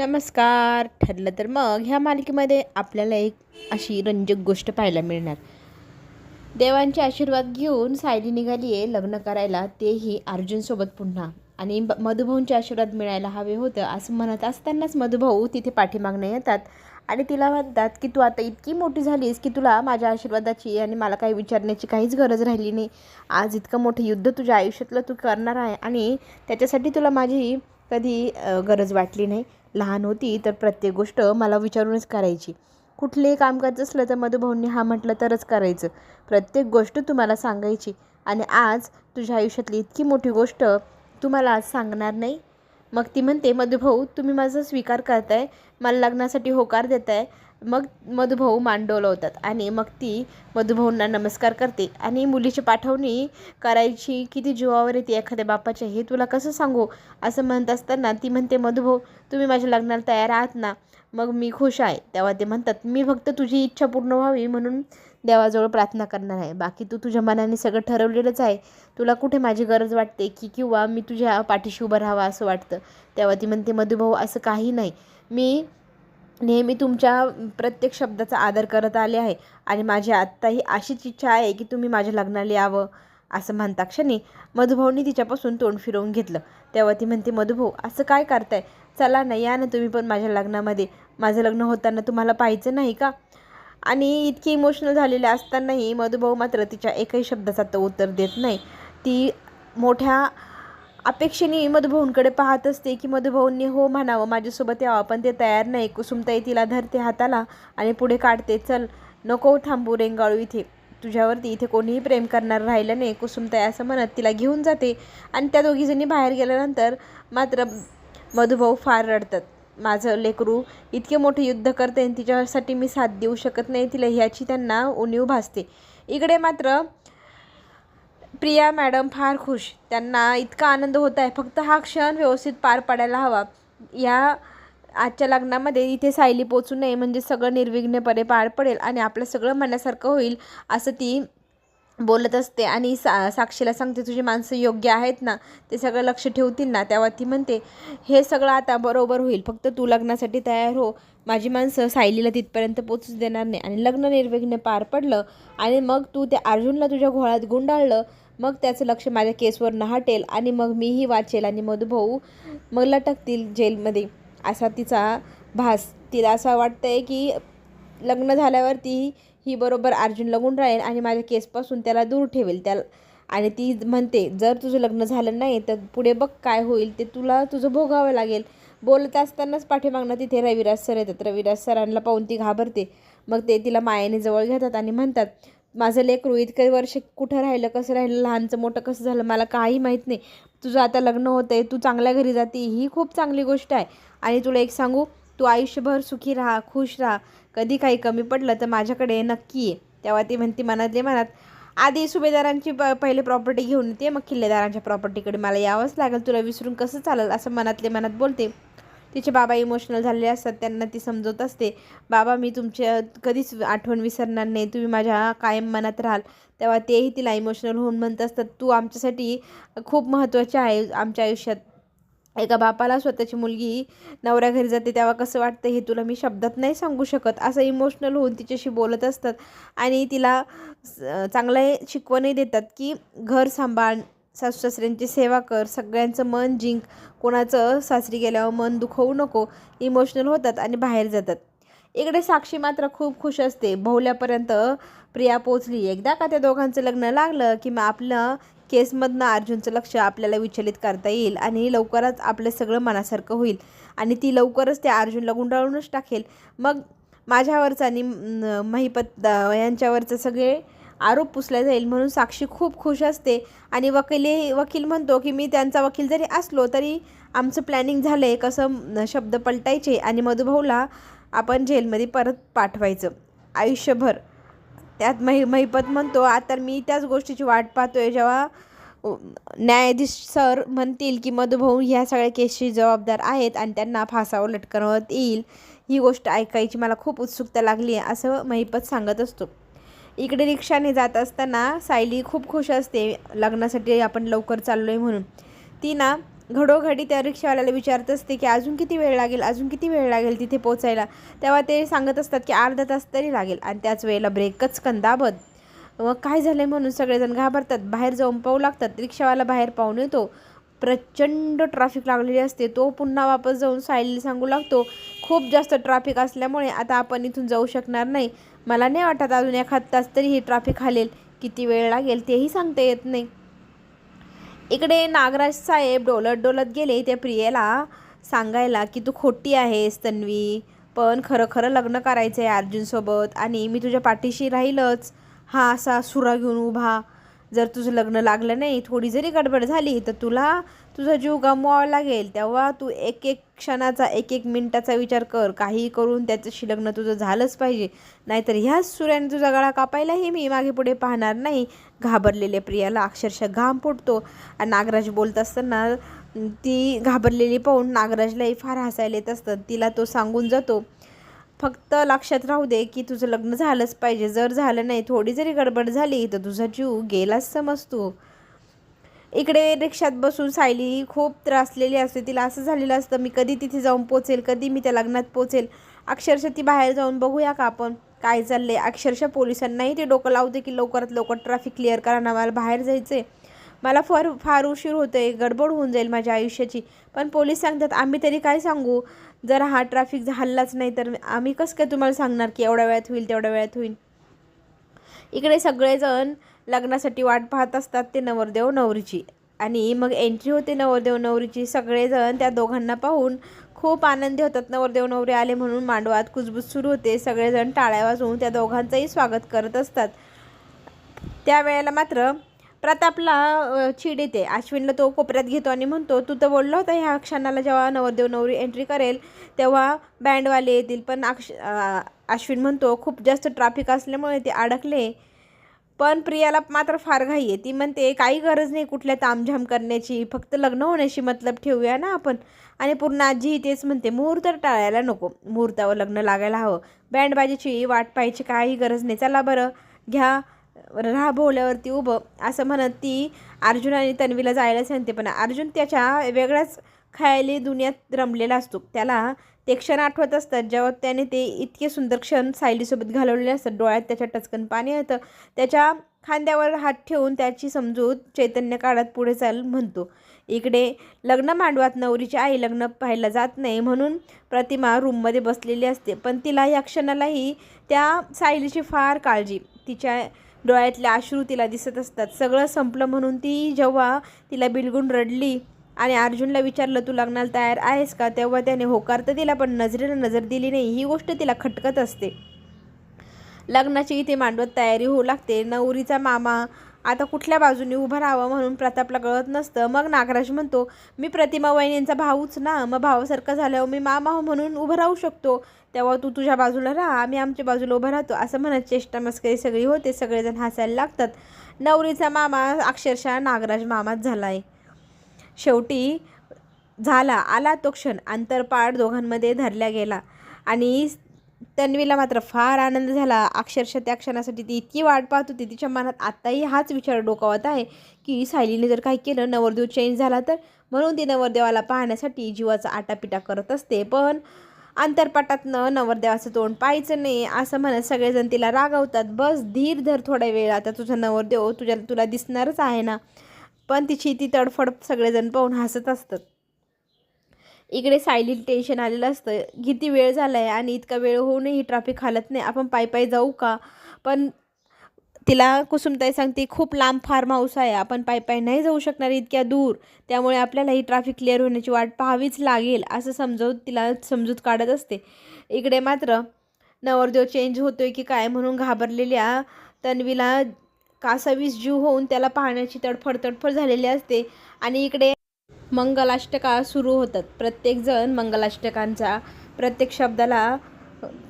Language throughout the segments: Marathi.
नमस्कार. ठरलं तर मग ह्या मालिकेमध्ये आपल्याला एक अशी रंजक गोष्ट पाहायला मिळणार. देवांचे आशीर्वाद घेऊन सायली निघाली आहे लग्न करायला. तेही अर्जुनसोबत पुन्हा. आणि मधुभाऊंचे आशीर्वाद मिळायला हवे होतं असं म्हणत असतानाच मधुभाऊ तिथे पाठीमागणे येतात. आणि तिला म्हणतात की तू आता इतकी मोठी झालीस की तुला माझ्या आशीर्वादाची आणि मला काही विचारण्याची काहीच गरज राहिली नाही. आज इतकं मोठं युद्ध तुझ्या आयुष्यातलं तू करणार आहे आणि त्याच्यासाठी तुला माझी कधी गरज वाटली नाही. लहान होती तर प्रत्येक गोष्ट मला विचारूनच करायची. कुठलेही काम करायचं असलं तर मधुभाऊंनी हा म्हटलं तरच करायचं. प्रत्येक गोष्ट तुम्हाला सांगायची. आणि आज तुझ्या आयुष्यातली इतकी मोठी गोष्ट तुम्हाला आज सांगणार नाही. मग ती म्हणते मधुभाऊ तुम्ही माझा स्वीकार करताय. मला लग्नासाठी होकार देताय. मग मधुभाऊ मान डोलवतात आणि मग ती मधुभाऊंना नमस्कार करते. आणि मुलीची पाठवणी करायची किती जीवावर येते एखाद्या बापाच्या हे तुला कसं सांगू? असं म्हणत असताना ती म्हणते मधुभाऊ तुम्ही माझ्या लग्नाला तयार आहात ना? मग मी खुश आहे. तेव्हा ते म्हणतात मी फक्त तुझी इच्छा पूर्ण व्हावी म्हणून देवाजवळ प्रार्थना करणार आहे. बाकी तू तुझ्या मनाने सगळं ठरवलेलंच आहे. तुला कुठे माझी गरज वाटते की किंवा मी तुझ्या पाठीशी उभं राहावं असं वाटतं? तेव्हा ती म्हणते मधुभाऊ असं काही नाही. मी नेहमी तुमच्या प्रत्येक शब्दाचा आदर करत आले आहे. आणि माझी आत्ताही अशीच इच्छा आहे की तुम्ही माझ्या लग्नाला यावं असं म्हणता. क्षणी मधुभाऊनी तिच्यापासून तोंड फिरवून घेतलं. तेव्हा ती म्हणते मधुभाऊ असं काय करताय? चला ना या ना तुम्ही पण माझ्या लग्नामध्ये. माझं लग्न होताना तुम्हाला पाहायचं नाही का? आणि इतकी इमोशनल झालेले असतानाही मधुभाऊ मात्र तिच्या एकही शब्दाचा तो उत्तर देत नाही. ती मोठ्या अपेक्षेने मधुभाऊंकडे पाहत असते की मधुभाऊंनी हो म्हणावं माझ्यासोबत यावं पण ते तयार नाही. कुसुमताई तिला धरते हाताला आणि पुढे काढते चल नको थांबू रेंगाळू इथे. तुझ्यावरती इथे कोणीही प्रेम करणार राहिलं नाही. कुसुमताई असं म्हणत तिला घेऊन जाते आणि त्या दोघीजणी बाहेर गेल्यानंतर मात्र मधुभाऊ फार रडतात. माझं लेकरू इतके मोठे युद्ध करते आणि तिच्यासाठी मी साथ देऊ शकत नाही तिला ह्याची त्यांना उणीव भासते. इकडे मात्र प्रिया मॅडम फार खुश. त्यांना इतका आनंद होत आहे. फक्त हा क्षण व्यवस्थित पार पाडायला हवा. या आजच्या लग्नामध्ये इथे सायली पोचू नये. म्हणजे सगळं निर्विघ्नपणे पार पडेल आणि आपलं सगळं म्हणण्यासारखं होईल असं ती बोलत असते. आणि सा साक्षीला सांगते तुझी माणसं योग्य आहेत ना? ते सगळं लक्ष ठेवतील ना? तेव्हा ती म्हणते हे सगळं आता बरोबर होईल. फक्त तू लग्नासाठी तयार हो. माझी माणसं सायलीला तिथपर्यंत पोचूच देणार नाही. आणि लग्न निर्विघ्न पार पडलं आणि मग तू त्या अर्जुनला तुझ्या घोळात गुंडाळलं मग त्याचं लक्ष माझ्या केसवर नहाटेल हटेल आणि मग मीही वाचेल आणि मधुभाऊ मग लटकतील जेलमध्ये असा तिचा भास. तिला असं वाटतंय की लग्न झाल्यावरती ही बरोबर अर्जुन लगून राहील आणि माझ्या केसपासून त्याला दूर ठेवेल. त्याला आणि ती म्हणते जर तुझं लग्न झालं नाही तर पुढे बघ काय होईल. ते तुला तुझं भोगावं लागेल. बोलत असतानाच पाठीमागनं तिथे रविराज सर येतात. रविराज सरांना पाहून ती घाबरते. मग ते तिला मायाने जवळ घेतात आणि म्हणतात माझं लेकरू इतकं वर्ष कुठं राहिलं कसं राहिलं लहानचं मोठं कसं झालं मला काही माहीत नाही. तुझं आता लग्न होतं आहे तू चांगल्या घरी जाते ही खूप चांगली गोष्ट आहे. आणि तुला एक सांगू तू आयुष्यभर सुखी राहा खुश राहा. कधी काही कमी पडलं तर माझ्याकडे नक्की ये. तेव्हा ती म्हणते मनातले मनात आधी सुभेदारांची प पहिले प्रॉपर्टी घेऊन येते मग किल्लेदारांच्या प्रॉपर्टीकडे मला यावंच लागेल तुला विसरून कसं चालेल? असं मनातले मनात बोलते. तिचे बाबा इमोशनल झालेले असतात त्यांना ती समजवत असते. बाबा मी तुमच्या कधीच आठवण विसरणार नाही तुम्ही माझ्या कायम मनात राहाल. तेव्हा तेही तिला इमोशनल होऊन म्हणत असतात तू आमच्यासाठी खूप महत्त्वाचे आहे आमच्या आयुष्यात. एका बापाला स्वतःची मुलगी नवऱ्या घरी जाते तेव्हा कसं वाटतं हे तुला मी शब्दात नाही सांगू शकत? असं इमोशनल होऊन तिच्याशी बोलत असतात. आणि तिला स- चांगलं शिकवणही देतात की घर सांभाळ सासू सासऱ्यांची सेवा कर सगळ्यांचं मन जिंक कोणाचं सासरी गेल्यावर मन दुखवू नको इमोशनल होतात आणि बाहेर जातात. इकडे साक्षी मात्र खूप खुश असते. बहुल्यापर्यंत प्रिया पोचली एकदा का त्या दोघांचं लग्न लागलं की मग आपलं केसमधनं अर्जुनचं लक्ष आपल्याला विचलित करता येईल आणि लवकरच आपलं सगळं मनासारखं होईल आणि ती लवकरच त्या अर्जुनला गुंडाळूनच टाकेल. मग माझ्यावरचं आणि महिपत यांच्यावरचं सगळे आरोप पुसला जाईल म्हणून साक्षी खूप खुश असते. आणि वकिली वकील म्हणतो की मी त्यांचा वकील जरी असलो तरी आमचं प्लॅनिंग झालं आहे कसं शब्द पलटायचे आणि मधुभाऊला आपण जेलमध्ये परत पाठवायचं. आयुष्यभर. त्यात महि महिपत म्हणतो आता मी त्याच गोष्टीची वाट पाहतोय. जेव्हा न्यायाधीश सर म्हणतील की मधुभाऊ ह्या सगळ्या केसची जबाबदार आहेत आणि त्यांना फासावर लटकवत येईल ही गोष्ट ऐकायची मला खूप उत्सुकता लागली आहे असं महिपत सांगत असतो. इकडे रिक्षाने जात असताना सायली खूप खुश असते लग्नासाठी आपण लवकर चाललो आहे म्हणून. ती ना घडोघडी त्या रिक्षावाल्याला विचारत असते की अजून किती वेळ लागेल? अजून किती वेळ लागेल तिथे पोचायला तेव्हा ते सांगत असतात की अर्धा तास तरी लागेल. आणि त्याच वेळेला ब्रेकच कंदाबत मग काय झालं म्हणून सगळेजण घाबरतात. बाहेर जाऊन पाहू लागतात. रिक्षावाला बाहेर पाहून येतो. प्रचंड ट्रॅफिक लागलेली असते. तो पुन्हा वापस जाऊन सायलीला सांगू लागतो खूप जास्त ट्रॅफिक असल्यामुळे आता आपण इथून जाऊ शकणार नाही. मला नाही वाटत अजून एखाद तास तरी ही ट्रॅफिक हालेल. किती वेळ लागेल तेही सांगता येत नाही. इकडे नागराज साहेब डोलत डोलत गेले. त्या प्रियेला सांगायला की तू खोटी आहेस तन्वी. पण खरं खरं लग्न करायचं आहे अर्जुनसोबत आणि मी तुझ्या पाठीशी राहीलच. हा असा सुरा घेऊन उभा. जर तुझं लग्न लागलं नाही थोडी जरी गडबड झाली तर तुला तुझा जीव गमवावा लागेल. तेव्हा तू एक एक क्षणाचा एक एक मिनिटाचा विचार कर. काही करून त्याच्याशी लग्न तुझं झालंच पाहिजे. नाहीतर ह्याच सुऱ्याने तुझा गळा कापायलाही मी मागे पुढे पाहणार नाही. घाबरलेल्या प्रियाला अक्षरशः घाम फुटतो. आणि नागराज बोलत असताना ती घाबरलेली पाहून नागराजलाही फार हसायला येत असतं. तिला तो सांगून जातो फक्त लक्षात राहू दे की तुझं लग्न झालंच पाहिजे. जर झालं नाही थोडी जरी गडबड झाली तर तुझा जीव गेलाच समजतो. इकडे रिक्षात बसून सायली खूप त्रासलेली असते. तिला असं झालेलं असतं मी कधी तिथे जाऊन पोचेल कधी मी त्या लग्नात पोचेल. अक्षरशः ती बाहेर जाऊन बघूया का आपण? काय चाललंय? अक्षरशः पोलिसांनाही ते डोकं लावते की लवकरात लवकर ट्रॅफिक क्लिअर करा ना मला बाहेर जायचं आहे मला फार फार उशीर होतो आहे गडबड होऊन जाईल माझ्या आयुष्याची. पण पोलीस सांगतात आम्ही तरी काय सांगू? जर हा ट्रॅफिक हल्लाच नाही तर आम्ही कसं काय तुम्हाला सांगणार की एवढ्या वेळात होईल तेवढ्या वेळात होईल? इकडे सगळेजण लग्नासाठी वाट पाहत असतात ते नवरदेव नवरीची. आणि मग एंट्री होते नवरदेव नवरीची. सगळेजण त्या दोघांना पाहून खूप आनंदी होतात. नवरदेव नवरी आले म्हणून मांडवात कुजबूज सुरू होते. सगळेजण टाळ्या वाजवून त्या दोघांचंही स्वागत करत असतात. त्यावेळेला मात्र प्रतापला चीड येते. अश्विनला तो कोपऱ्यात घेतो आणि म्हणतो तू तर बोलला होता ह्या क्षणाला जेव्हा नवरदेव नवरी एंट्री करेल तेव्हा बँडवाले येतील. पण अक्ष अश्विन म्हणतो खूप जास्त ट्रॅफिक असल्यामुळे ते अडकले. पण प्रियाला मात्र फार घाई आहे. ती म्हणते काही गरज नाही कुठल्या तामझाम करण्याची. फक्त लग्न होण्याशी मतलब ठेवूया ना आपण. आणि पूर्ण आजीही तेच म्हणते मुहूर्त टाळायला नको. मुहूर्तावर लग्न लागायला हवं. बँडबाजीची वाट पाहायची काही गरज नाही. चला बरं घ्या. राहा भोवल्यावरती उभं. असं म्हणत ती अर्जुन आणि तन्वीला जायला सांगते. पण अर्जुन त्याच्या वेगळ्याच खायली दुनियात रमलेला असतो. त्याला ते क्षण आठवत असतात जेव्हा त्याने ते इतके सुंदर क्षण सायलीसोबत घालवलेले असतात. डोळ्यात त्याच्या टचकन पाणी येतं. त्याच्या खांद्यावर हात ठेवून त्याची समजूत चैतन्य काळात पुढे चाल म्हणतो. इकडे लग्न मांडवात नवरीची आई लग्न पाहायला जात नाही म्हणून प्रतिमा रूममध्ये बसलेली असते. पण तिला या क्षणालाही त्या सायलीची फार काळजी. तिच्या डोळ्यातले अश्रू तिला दिसत असतात. सगळं संपलं म्हणून ती जेव्हा तिला बिलगून रडली आणि अर्जुनला विचारलं तू लग्नाला तयार आहेस का? तेव्हा त्याने होकार तर दिला पण नजरेला नजर दिली नाही. ही गोष्ट तिला खटकत असते. लग्नाची इथे मांडवत तयारी होऊ लागते. नवरीचा मामा आता कुठल्या बाजूने उभं राहावं म्हणून प्रतापला कळत नसतं. मग नागराज म्हणतो मी प्रतिमा वहिनींचा भाऊच ना. मग भावासारखं झाल्यावर मी मामा हो म्हणून उभं राहू शकतो. तेव्हा तू तुझ्या बाजूला राहा. आम्ही आमच्या बाजूला उभं राहतो. असं म्हणत चेष्टा मस्करी सगळी होते. सगळेजण हसायला लागतात. नवरीचा मामा अक्षरशः नागराज मामाच झाला आहे शेवटी झाला आला तो क्षण. आंतरपाठ दोघांमध्ये धरला गेला. आणि तन्वीला मात्र फार आनंद झाला. अक्षरशः त्या क्षणासाठी ती इतकी वाट पाहत होती. तिच्या मनात आत्ताही हाच विचार डोकावत आहे की सायलीने जर काही केलं नवरदेव चेंज झाला तर? म्हणून ती नवरदेवाला पाहण्यासाठी जीवाचा आटापिटा करत असते. पण अंतरपाटातनं नवरदेवाचं तोंड पाहायचं नाही असं म्हणत सगळेजण तिला रागवतात. बस धीर धर थोडा वेळ आता तुझा नवरदेव तुझ्या तुला दिसणारच आहे ना? पण तिची ती तडफड सगळेजण पाहून हसत असतात. इकडे सायलीला टेन्शन आलेलं असतं. किती वेळ झाला आहे आणि इतका वेळ होऊनही ट्रॅफिक हालत नाही. आपण पायी पायी जाऊ का? पण तिला कुसुमताई सांगते खूप लांब फार्म हाऊस आहे. आपण पायी पायी नाही जाऊ शकणार इतक्या दूर. त्यामुळे आपल्याला ही ट्रॅफिक क्लिअर होण्याची वाट पाहावीच लागेल. असं समजवत तिला समजूत काढत असते. इकडे मात्र नवरदेव चेंज होतोय की काय म्हणून घाबरलेल्या तन्वीला कासावीस जीव होऊन त्याला पाहण्याची तडफड तडफड झालेली असते. आणि इकडे मंगलाष्टका सुरू होतात. प्रत्येकजण मंगलाष्टकांचा प्रत्येक शब्दाला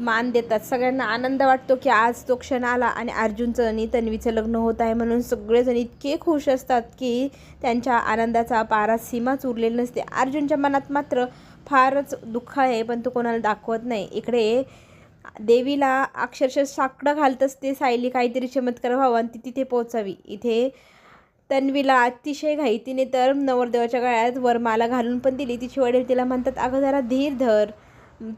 मान देतात. सगळ्यांना आनंद वाटतो की आज तो क्षण आला आणि अर्जुनचं आणि तन्वीचं लग्न होत आहे म्हणून सगळेजण इतके खुश असतात की त्यांच्या आनंदाचा पारा सीमाच उरलेली नसते. अर्जुनच्या मनात मात्र फारच दुःख आहे पण तो कोणाला दाखवत नाही. इकडे देवीला अक्षरशः साकडं घालत असते सायली काहीतरी चमत्कार व्हावा आणि ती तिथे पोहोचावी. इथे तन्वीला अतिशय घाई तिने तर नवरदेवाच्या गळ्यात वरमाला घालून पण दिली. तिचे वडील तिला म्हणतात अगं जरा धीर धर.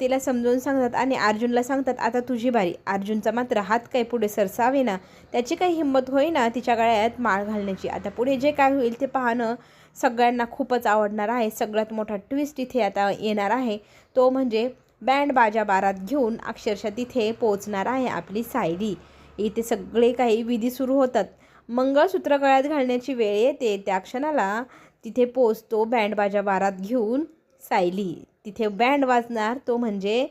तिला समजावून सांगतात आणि अर्जुनला सांगतात आता तुझी बारी. अर्जुनचा मात्र हात काही पुढे सरसावे ना त्याची काही हिंमत होईना तिच्या गळ्यात माळ घालण्याची. आता पुढे जे काय होईल ते पाहणं सगळ्यांना खूपच आवडणार आहे. सगळ्यात मोठा ट्विस्ट इथे आता येणार आहे. तो म्हणजे बँड बाजा बारात घेऊन अक्षरशः तिथे पोचणार आहे आपली सायली. इथे सगळे काही विधी सुरू होतात. मंगळसूत्र गळ्यात घालण्याची वेळ येते. त्या क्षणाला तिथे पोचतो बँड बाजा बारात घेऊन सायली. तिथे बँड वाजणार तो म्हणजे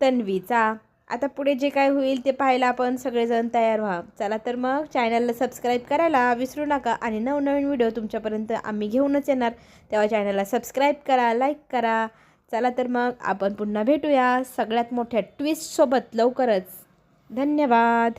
तन्वीचा. आता पुढे जे काय होईल ते पाहायला आपण सगळेजण तयार व्हा. चला तर मग चॅनलला सबस्क्राईब करायला विसरू नका आणि नवनवीन व्हिडिओ तुमच्यापर्यंत आम्ही घेऊनच येणार. तेव्हा चॅनलला सबस्क्राईब करा लाईक करा. चला तर मग आपण पुन्हा भेटूया. सगळ्यात मोठ्या ट्विस्टसोबत लवकरच. धन्यवाद.